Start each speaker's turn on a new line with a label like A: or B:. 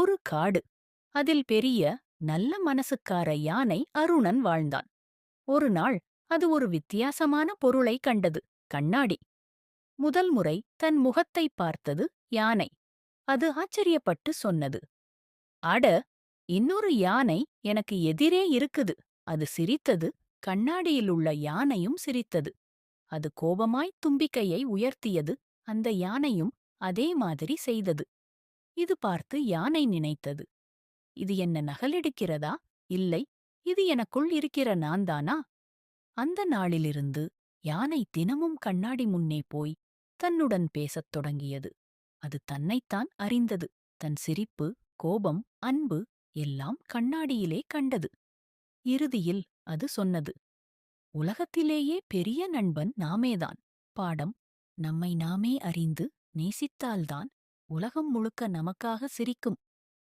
A: ஒரு காடு. அதில் பெரிய நல்ல மனசுக்கார யானை அருணன் வாழ்ந்தான். ஒரு நாள் அது ஒரு வித்தியாசமான பொருளை கண்டது கண்ணாடி. முதல் முறை தன் முகத்தை பார்த்தது யானை. அது ஆச்சரியப்பட்டு சொன்னது அட இன்னொரு யானை எனக்கு எதிரே இருக்குது. அது சிரித்தது கண்ணாடியிலுள்ள யானையும் சிரித்தது. அது கோபமாய் தும்பிக்கையை உயர்த்தியது அந்த யானையும் அதே மாதிரி செய்தது. இது பார்த்து யானை நினைத்தது. இது என்ன நகலெடுக்கிறதா? இல்லை. இது எனக்குள் இருக்கிற நான்தானா அந்த நாளிலிருந்து யானை தினமும் கண்ணாடி முன்னே போய் தன்னுடன் பேசத் தொடங்கியது. அது தன்னைத்தான் அறிந்தது. தன் சிரிப்பு கோபம் அன்பு எல்லாம் கண்ணாடியிலே கண்டது. இறுதியில் அது சொன்னது உலகத்திலேயே பெரிய நண்பன் நாமேதான். பாடம் நம்மை நாமே அறிந்து நேசித்தால்தான் உலகம் முழுக்க நமக்காக சிரிக்கும்